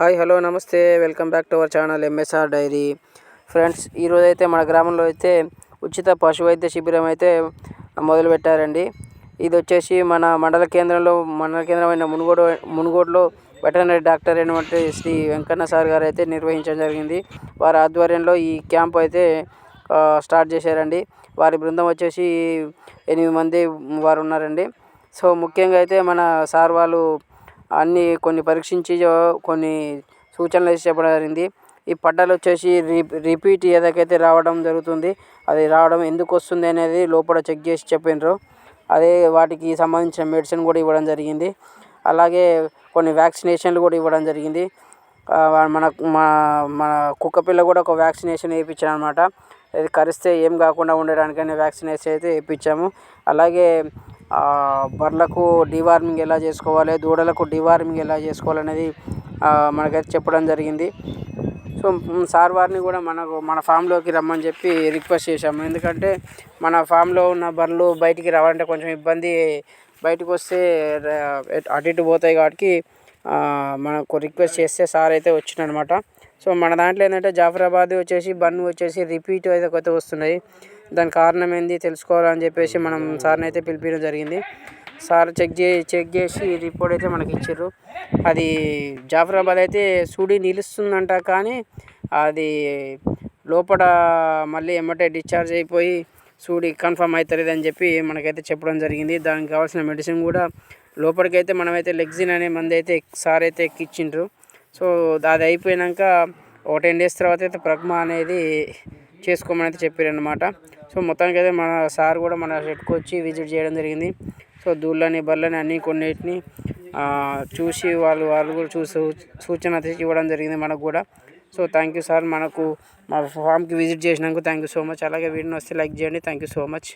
Hi hello నమస్తే. Welcome back to our channel MSR diary. Friends ఈరోజు అయితే మన గ్రామంలో అయితే ఉచిత పశు వైద్య శిబిరం అయితే మొదలుపెట్టారండి. ఇది వచ్చేసి మన మండల కేంద్రంలో మండల కేంద్రమైన మునుగోడు మునుగోడులో వెటర్నరీ డాక్టర్ అయినటువంటి శ్రీ వెంకన్న సార్ గారు అయితే నిర్వహించడం జరిగింది. వారి ఆధ్వర్యంలో ఈ క్యాంప్ అయితే స్టార్ట్ చేశారండి. వారి బృందం వచ్చేసి ఎనిమిది మంది వారు ఉన్నారండి. సో ముఖ్యంగా అయితే మన సార్ వాళ్ళు అన్నీ కొన్ని పరీక్షించి కొన్ని సూచనలు వేసి చెప్పడం జరిగింది. ఈ పడ్డలు వచ్చేసి రీ రిపీట్ ఏదకైతే రావడం జరుగుతుంది. అది రావడం ఎందుకు వస్తుంది అనేది లోపల చెక్ చేసి చెప్పిండ్రు అదే వాటికి సంబంధించిన మెడిసిన్ కూడా ఇవ్వడం జరిగింది. అలాగే కొన్ని వ్యాక్సినేషన్లు కూడా ఇవ్వడం జరిగింది. మన మా మన కుక్క పిల్ల కూడా ఒక వ్యాక్సినేషన్ వేయించాను అనమాట అది కరిస్తే ఏం కాకుండా ఉండడానికని వ్యాక్సినేషన్ అయితే వేయించాము. అలాగే బర్రెలకు డివార్మింగ్ ఎలా చేసుకోవాలి దూడలకు డివార్మింగ్ ఎలా చేసుకోవాలనేది అనేది మనకైతే చెప్పడం జరిగింది. సో సార్ వారిని కూడా మనకు మన ఫామ్లోకి రమ్మని చెప్పి రిక్వెస్ట్ చేశాము. ఎందుకంటే మన ఫామ్లో ఉన్న బర్రెలు బయటికి రావాలంటే కొంచెం ఇబ్బంది. బయటకు వస్తే అటు ఇటు పోతాయి కాబట్టి మనకు రిక్వెస్ట్ చేస్తే సార్ అయితే వచ్చిండనమాట. సో మన దాంట్లో ఏంటంటే జాఫరాబాద్ వచ్చేసి బన్ను వచ్చేసి రిపీట్ అయితే కొత్త వస్తున్నాయి. దానికి కారణం ఏంది తెలుసుకోవాలని చెప్పేసి మనం సార్ని అయితే పిలిపించడం జరిగింది. సార్ చెక్ చే చెక్ చేసి రిపోర్ట్ అయితే మనకి ఇచ్చారు. అది జాఫరాబాద్ అయితే సూడి నిలుస్తుందంట కానీ అది లోపల మళ్ళీ ఎమ్మటే డిశ్చార్జ్ అయిపోయి సూడి కన్ఫర్మ్ అవుతుంది అని చెప్పి మనకైతే చెప్పడం జరిగింది. దానికి కావాల్సిన మెడిసిన్ కూడా లోపలికైతే మనమైతే లెగ్జిన్ అనే మంది అయితే సార్ అయితే ఎక్కిచ్చిండ్రు. సో అది అయిపోయినాక ఒక టెన్ డేస్ తర్వాత అయితే ప్రగ్మా అనేది చేసుకోమని అయితే చెప్పారు అనమాట సో మొత్తానికి అయితే మన సార్ కూడా మన షెడ్కి వచ్చి విజిట్ చేయడం జరిగింది. సో దూళ్ళని బళ్ళని అన్నీ కొన్నిటిని చూసి వాళ్ళు వాళ్ళు కూడా చూసి సూచన ఇవ్వడం జరిగింది మనకు కూడా. సో థ్యాంక్ యూ సార్ మనకు మా ఫామ్కి విజిట్ చేసినందుకు థ్యాంక్ యూ సో మచ్ అలాగే వీడిని వస్తే లైక్ చేయండి. Thank you so much